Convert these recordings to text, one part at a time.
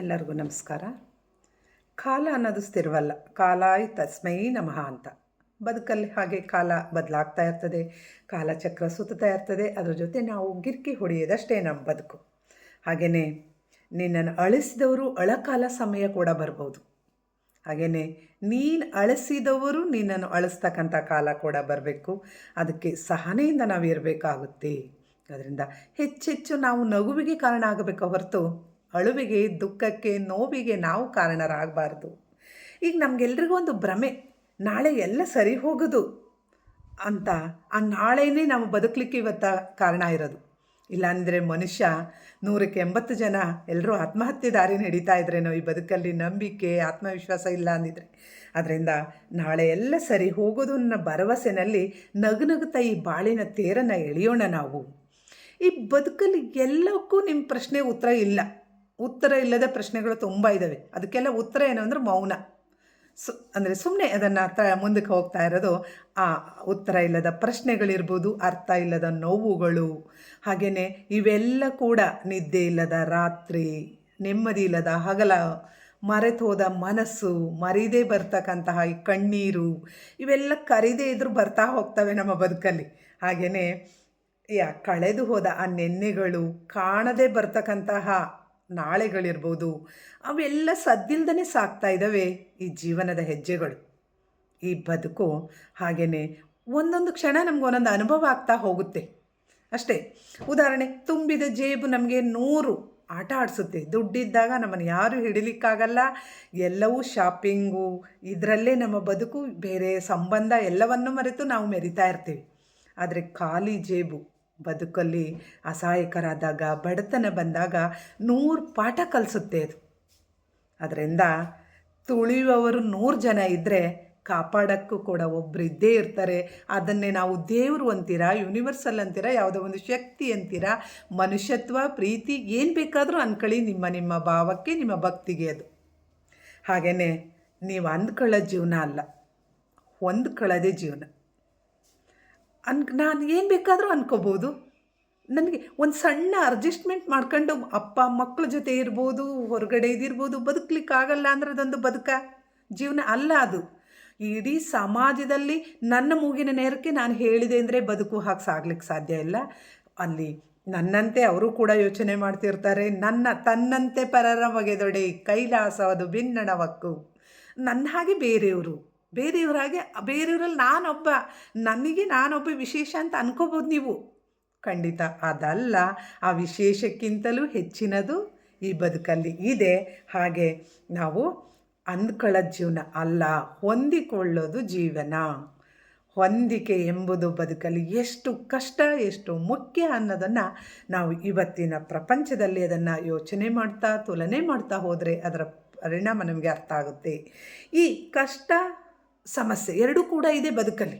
ಎಲ್ಲರಿಗೂ ನಮಸ್ಕಾರ. ಕಾಲ ಅನ್ನೋದು ಸ್ಥಿರವಲ್ಲ, ಕಾಲಾಯ್ ತಸ್ಮೈ ನಮಃ ಅಂತ. ಬದುಕಲ್ಲಿ ಹಾಗೆ ಕಾಲ ಬದಲಾಗ್ತಾ ಇರ್ತದೆ, ಕಾಲಚಕ್ರ ಸುತ್ತಾ ಇರ್ತದೆ, ಅದ್ರ ಜೊತೆ ನಾವು ಗಿರ್ಕಿ ಹೊಡೆಯೋದಷ್ಟೇ ನಮ್ಮ ಬದುಕು. ಹಾಗೆಯೇ ನಿನ್ನನ್ನು ಅಳಿಸಿದವರು ಅಳಕಾಲ ಸಮಯ ಕೂಡ ಬರ್ಬೋದು. ಹಾಗೆಯೇ ನೀನು ಅಳಿಸಿದವರು ನಿನ್ನನ್ನು ಅಳಿಸ್ತಕ್ಕಂಥ ಕಾಲ ಕೂಡ ಬರಬೇಕು. ಅದಕ್ಕೆ ಸಹನೆಯಿಂದ ನಾವು ಇರಬೇಕಾಗುತ್ತೆ ಅದರಿಂದ ಹೆಚ್ಚೆಚ್ಚು ನಾವು ನಗುವಿಗೆ ಕಾರಣ ಆಗಬೇಕು ಹೊರತು ಅಳುವಿಗೆ, ದುಃಖಕ್ಕೆ, ನೋವಿಗೆ ನಾವು ಕಾರಣರಾಗಬಾರ್ದು. ಈಗ ನಮಗೆಲ್ರಿಗೂ ಒಂದು ಭ್ರಮೆ, ನಾಳೆ ಎಲ್ಲ ಸರಿ ಹೋಗೋದು ಅಂತ, ಆ ನಾಳೆನೇ ನಾವು ಬದುಕಲಿಕ್ಕೆ ಇವತ್ತ ಕಾರಣ ಇರೋದು. ಇಲ್ಲಾಂದರೆ ಮನುಷ್ಯ ನೂರಕ್ಕೆ ಎಂಬತ್ತು ಜನ ಎಲ್ಲರೂ ಆತ್ಮಹತ್ಯೆ ದಾರಿ ನಡೀತಾ ಇದ್ರೇನೋ, ಈ ಬದುಕಲ್ಲಿ ನಂಬಿಕೆ, ಆತ್ಮವಿಶ್ವಾಸ ಇಲ್ಲ ಅಂದಿದ್ರೆ. ಅದರಿಂದ ನಾಳೆ ಎಲ್ಲ ಸರಿ ಹೋಗೋದು ಅನ್ನೋ ಭರವಸೆನಲ್ಲಿ ನಗುನಗುತ್ತಾ ಈ ಬಾಳಿನ ತೇರನ್ನು ಎಳೆಯೋಣ ನಾವು. ಈ ಬದುಕಲ್ಲಿ ಎಲ್ಲಕ್ಕೂ ನಿಮ್ಮ ಪ್ರಶ್ನೆ ಉತ್ತರ ಇಲ್ಲ. ಉತ್ತರ ಇಲ್ಲದ ಪ್ರಶ್ನೆಗಳು ತುಂಬ ಇದ್ದಾವೆ ಅದಕ್ಕೆಲ್ಲ ಉತ್ತರ ಏನು ಅಂದರೆ ಮೌನ. ಸು, ಅಂದರೆ ಸುಮ್ಮನೆ ಅದನ್ನು ತ ಮುಂದಕ್ಕೆ ಹೋಗ್ತಾ ಇರೋದು, ಆ ಉತ್ತರ ಇಲ್ಲದ ಪ್ರಶ್ನೆಗಳಿರ್ಬೋದು, ಅರ್ಥ ಇಲ್ಲದ ನೋವುಗಳು ಹಾಗೆಯೇ ಇವೆಲ್ಲ ಕೂಡ ನಿದ್ದೆ ಇಲ್ಲದ ರಾತ್ರಿ, ನೆಮ್ಮದಿ ಇಲ್ಲದ ಹಗಲ, ಮರೆತು ಹೋದ ಮನಸ್ಸು, ಮರಿದೇ ಬರ್ತಕ್ಕಂತಹ ಈ ಕಣ್ಣೀರು, ಇವೆಲ್ಲ ಕರಿದೇ ಇದ್ರೂ ಬರ್ತಾ ಹೋಗ್ತವೆ ನಮ್ಮ ಬದುಕಲ್ಲಿ. ಹಾಗೆಯೇ ಯಾ, ಕಳೆದು ಹೋದ ಆ ನೆನ್ನೆಗಳು, ಕಾಣದೇ ಬರ್ತಕ್ಕಂತಹ ನಾಳೆಗಳಿರ್ಬೋದು. ಅವೆಲ್ಲ ಸದ್ದಿಲ್ದೇ ಸಾಕ್ತಾ ಇದ್ದಾವೆ ಈ ಜೀವನದ ಹೆಜ್ಜೆಗಳು. ಈ ಬದುಕು ಹಾಗೆಯೇ ಒಂದೊಂದು ಕ್ಷಣ ನಮ್ಗೆ ಒಂದೊಂದು ಅನುಭವ ಆಗ್ತಾ ಹೋಗುತ್ತೆ. ಅಷ್ಟೇ, ಉದಾಹರಣೆ, ತುಂಬಿದ ಜೇಬು ನಮಗೆ ನೂರು ಆಟ ಆಡಿಸುತ್ತೆ. ದುಡ್ಡಿದ್ದಾಗ ನಮ್ಮನ್ನು ಯಾರೂ ಹಿಡಿಲಿಕ್ಕಾಗಲ್ಲ. ಎಲ್ಲವೂ ಶಾಪಿಂಗು, ಇದರಲ್ಲೇ ನಮ್ಮ ಬದುಕು, ಬೇರೆ ಸಂಬಂಧ ಎಲ್ಲವನ್ನು ಮರೆತು ನಾವು ಮೆರಿತಾ ಇರ್ತೀವಿ. ಆದರೆ ಖಾಲಿ ಜೇಬು ಬದುಕಲ್ಲಿ ಅಸಹಾಯಕರಾದಾಗ, ಬಡತನ ಬಂದಾಗ ನೂರು ಪಾಠ ಕಲಿಸುತ್ತೆ ಅದು. ಅದರಿಂದ ತುಳಿಯುವವರು ನೂರು ಜನ ಇದ್ದರೆ ಕಾಪಾಡೋಕ್ಕೂ ಕೂಡ ಒಬ್ಬರು ಇದ್ದೇ ಇರ್ತಾರೆ. ಅದನ್ನೇ ನಾವು ದೇವರು ಅಂತೀರಾ ಯೂನಿವರ್ಸಲ್ ಅಂತೀರಾ, ಯಾವುದೋ ಒಂದು ಶಕ್ತಿ ಅಂತೀರಾ, ಮನುಷ್ಯತ್ವ, ಪ್ರೀತಿ, ಏನು ಬೇಕಾದರೂ ಅಂದ್ಕೊಳ್ಳಿ ನಿಮ್ಮ ನಿಮ್ಮ ಭಾವಕ್ಕೆ, ನಿಮ್ಮ ಭಕ್ತಿಗೆ ಅದು. ಹಾಗೆಯೇ ನೀವು ಅಂದ್ಕೊಳ್ಳೋ ಜೀವನ ಅಲ್ಲ, ಹೊಂದ್ಕೊಳ್ಳೋದೇ ಜೀವನ. ಅನ್, ನಾನು ಏನು ಬೇಕಾದರೂ ಅನ್ಕೋಬೋದು. ನನಗೆ ಒಂದು ಸಣ್ಣ ಅಡ್ಜಸ್ಟ್ಮೆಂಟ್ ಮಾಡ್ಕೊಂಡು ಅಪ್ಪ ಮಕ್ಕಳ ಜೊತೆ ಇರ್ಬೋದು, ಹೊರಗಡೆ ಇದಿರ್ಬೋದು ಬದುಕಲಿಕ್ಕಾಗಲ್ಲ ಅಂದರೆ ಅದೊಂದು ಬದುಕ. ಜೀವನ ಅಲ್ಲ ಅದು. ಇಡೀ ಸಮಾಜದಲ್ಲಿ ನನ್ನ ಮೂಗಿನ ನೇರಕ್ಕೆ ನಾನು ಹೇಳಿದೆ ಅಂದರೆ ಬದುಕು ಹಾಗೆ ಸಾಗ್ಲಿಕ್ಕೆ ಸಾಧ್ಯ ಇಲ್ಲ. ಅಲ್ಲಿ ನನ್ನಂತೆ ಅವರು ಕೂಡ ಯೋಚನೆ ಮಾಡ್ತಿರ್ತಾರೆ. ನನ್ನ, ತನ್ನಂತೆ ಪರರ ಬಗೆದೊಡೆ ಕೈಲಾಸವದು ಭಿನ್ನಣವಕ್ಕು ನನ್ನ ಹಾಗೆ ಬೇರೆಯವರು. ಬೇರೆಯವ್ರ ಹಾಗೆ, ಬೇರೆಯವರಲ್ಲಿ ನಾನೊಬ್ಬ, ನನಗೆ ನಾನೊಬ್ಬ ವಿಶೇಷ ಅಂತ ಅನ್ಕೋಬೋದು ನೀವು. ಖಂಡಿತ. ಅದಲ್ಲ, ಆ ವಿಶೇಷಕ್ಕಿಂತಲೂ ಹೆಚ್ಚಿನದು ಈ ಬದುಕಲ್ಲಿ ಇದೆ. ಹಾಗೆ ನಾವು ಅಂದ್ಕೊಳ್ಳೋ ಜೀವನ ಅಲ್ಲ, ಹೊಂದಿಕೊಳ್ಳೋದು ಜೀವನ. ಹೊಂದಿಕೆ ಎಂಬುದು ಬದುಕಲ್ಲಿ ಎಷ್ಟು ಕಷ್ಟ, ಎಷ್ಟು ಮುಖ್ಯ ಅನ್ನೋದನ್ನು ನಾವು ಇವತ್ತಿನ ಪ್ರಪಂಚದಲ್ಲಿ ಅದನ್ನು ಯೋಚನೆ ಮಾಡ್ತಾ, ತುಲನೆ ಮಾಡ್ತಾ ಹೋದರೆ ಅದರ ಪರಿಣಾಮ ನಮಗೆ ಅರ್ಥ ಆಗುತ್ತೆ. ಈ ಕಷ್ಟ ಸಮಸ್ಯೆ. ಎರಡೂ ಕೂಡ ಇದೆ ಬದುಕಲ್ಲಿ.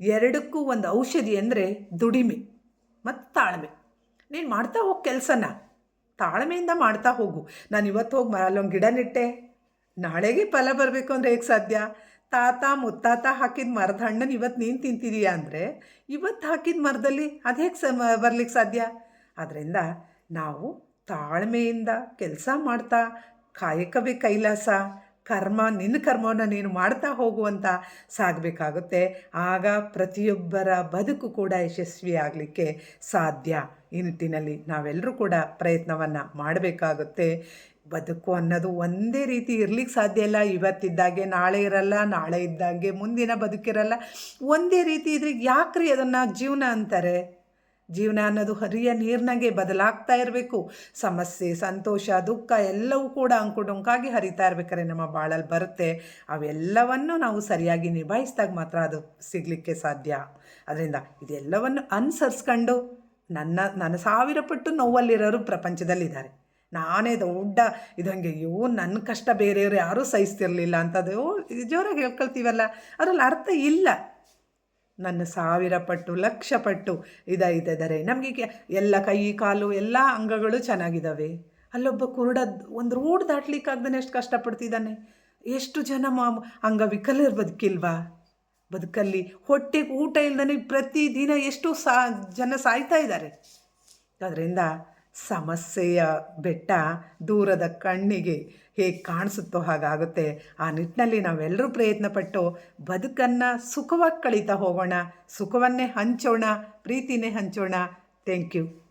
ಎರಡಕ್ಕೂ ಒಂದು ಔಷಧಿ ಅಂದರೆ ದುಡಿಮೆ ಮತ್ತು ತಾಳ್ಮೆ. ನೀನು ಮಾಡ್ತಾ ಹೋಗಿ ಕೆಲಸನ. ತಾಳ್ಮೆಯಿಂದ ಮಾಡ್ತಾ ಹೋಗು. ನಾನು ಇವತ್ತು ಹೋಗಿ ಅಲ್ಲೊಂದು ಗಿಡ ನೆಟ್ಟೆ. ನಾಳೆಗೆ ಫಲ ಬರಬೇಕು ಅಂದರೆ ಹೇಗೆ ಸಾಧ್ಯ? ತಾತ ಮುತ್ತಾತ ಹಾಕಿದ ಮರದ ಹಣ್ಣನ್ನು ಇವತ್ತು ನೀನು ತಿಂತಿದೀಯಾ ಅಂದರೆ ಇವತ್ತು ಹಾಕಿದ ಮರದಲ್ಲಿ ಅದು ಹೇಗೆ ಸ ಬರ್ಲಿಕ್ಕೆ ಸಾಧ್ಯ? ಆದ್ದರಿಂದ ನಾವು ತಾಳ್ಮೆಯಿಂದ ಕೆಲಸ ಮಾಡ್ತಾ ಕಾಯಕವೇ ಕೈಲಾಸ. ಕರ್ಮ, ನಿನ್ನ ಕರ್ಮವನ್ನು ನೀನು ಮಾಡ್ತಾ ಹೋಗುವಂತ ಸಾಗಬೇಕಾಗುತ್ತೆ. ಆಗ ಪ್ರತಿಯೊಬ್ಬರ ಬದುಕು ಕೂಡ ಯಶಸ್ವಿ ಆಗಲಿಕ್ಕೆ ಸಾಧ್ಯ. ಈ ನಿಟ್ಟಿನಲ್ಲಿ ನಾವೆಲ್ಲರೂ ಕೂಡ ಪ್ರಯತ್ನವನ್ನು ಮಾಡಬೇಕಾಗುತ್ತೆ. ಬದುಕು ಅನ್ನೋದು ಒಂದೇ ರೀತಿ ಇರಲಿಕ್ಕೆ ಸಾಧ್ಯ ಇಲ್ಲ. ಇವತ್ತಿದ್ದಾಗೆ, ನಾಳೆ ಇರಲ್ಲ, ನಾಳೆ ಇದ್ದಾಗೆ, ಮುಂದಿನ ಬದುಕಿರಲ್ಲ. ಒಂದೇ ರೀತಿ ಇದ್ರೆ ಯಾಕ್ರಿ ಅದನ್ನು ಜೀವನ ಅಂತಾರೆ? ಜೀವನ ಅನ್ನೋದು ಹರಿಯ ನೀರಿನಾಗೆ ಬದಲಾಗ್ತಾ ಇರಬೇಕು. ಸಮಸ್ಯೆ, ಸಂತೋಷ, ದುಃಖ ಎಲ್ಲವೂ ಕೂಡ ಅಂಕುಡೊಂಕಾಗಿ ಹರಿತಾ ಇರ್ಬೇಕಾದ್ರೆ ನಮ್ಮ ಬಾಳಲ್ಲಿ ಬರುತ್ತೆ. ಅವೆಲ್ಲವನ್ನು ನಾವು ಸರಿಯಾಗಿ ನಿಭಾಯಿಸಿದಾಗ ಮಾತ್ರ ಅದು ಸಿಗಲಿಕ್ಕೆ ಸಾಧ್ಯ. ಅದರಿಂದ ಇದೆಲ್ಲವನ್ನು ಅನುಸರಿಸ್ಕೊಂಡು ನನ್ನ ನನ್ನ ಸಾವಿರ ಪಟ್ಟು ನೋವಲ್ಲಿರೋರು ಪ್ರಪಂಚದಲ್ಲಿದ್ದಾರೆ. ನಾನೇ ದೊಡ್ಡ ಇದಂಗೆ ಅಯ್ಯೋ ನನ್ನ ಕಷ್ಟ ಬೇರೆಯವರು ಯಾರೂ ಸಹಿಸ್ತಿರ್ಲಿಲ್ಲ ಅಂತದ್ದು. ಜೋರಾಗಿ ಹೇಳ್ಕೊಳ್ತೀವಲ್ಲ? ಅದರಲ್ಲಿ ಅರ್ಥ ಇಲ್ಲ. ನನ್ನ ಸಾವಿರ ಪಟ್ಟು, ಲಕ್ಷ ಪಟ್ಟು ಇದಾಯಿತಿದ್ದಾರೆ ನಮಗೆ ಎಲ್ಲ ಕೈ, ಕಾಲು, ಎಲ್ಲ ಅಂಗಗಳು ಚೆನ್ನಾಗಿದ್ದಾವೆ ಅಲ್ಲೊಬ್ಬ ಕುರುಡ ಒಂದು ರೋಡ್ ದಾಟ್ಲಿಕ್ಕಾಗ್ದೇ ಎಷ್ಟು ಕಷ್ಟಪಡ್ತಿದ್ದಾನೆ ಎಷ್ಟು ಜನ ಮಾ ಅಂಗವಿಕಲರು ಬದುಕಿಲ್ವಾ? ಬದುಕಲ್ಲಿ ಹೊಟ್ಟೆಗೆ ಊಟ ಇಲ್ದೇ ಪ್ರತಿದಿನ ಎಷ್ಟು ಸಾ, ಜನ ಸಾಯ್ತಾ ಇದ್ದಾರೆ ಅದರಿಂದ ಸಮಸ್ಯೆಯ ಬೆಟ್ಟ ದೂರದ ಕಣ್ಣಿಗೆ ಹೇಗೆ ಕಾಣಿಸುತ್ತೋ ಹಾಗಾಗುತ್ತೆ. ಆ ನಿಟ್ಟಿನಲ್ಲಿ ನಾವೆಲ್ಲರೂ ಪ್ರಯತ್ನಪಟ್ಟು ಬದುಕನ್ನು ಸುಖವಾಗಿ ಕಳೀತಾ ಹೋಗೋಣ. ಸುಖವನ್ನೇ ಹಂಚೋಣ, ಪ್ರೀತಿನೇ ಹಂಚೋಣ. Thank you.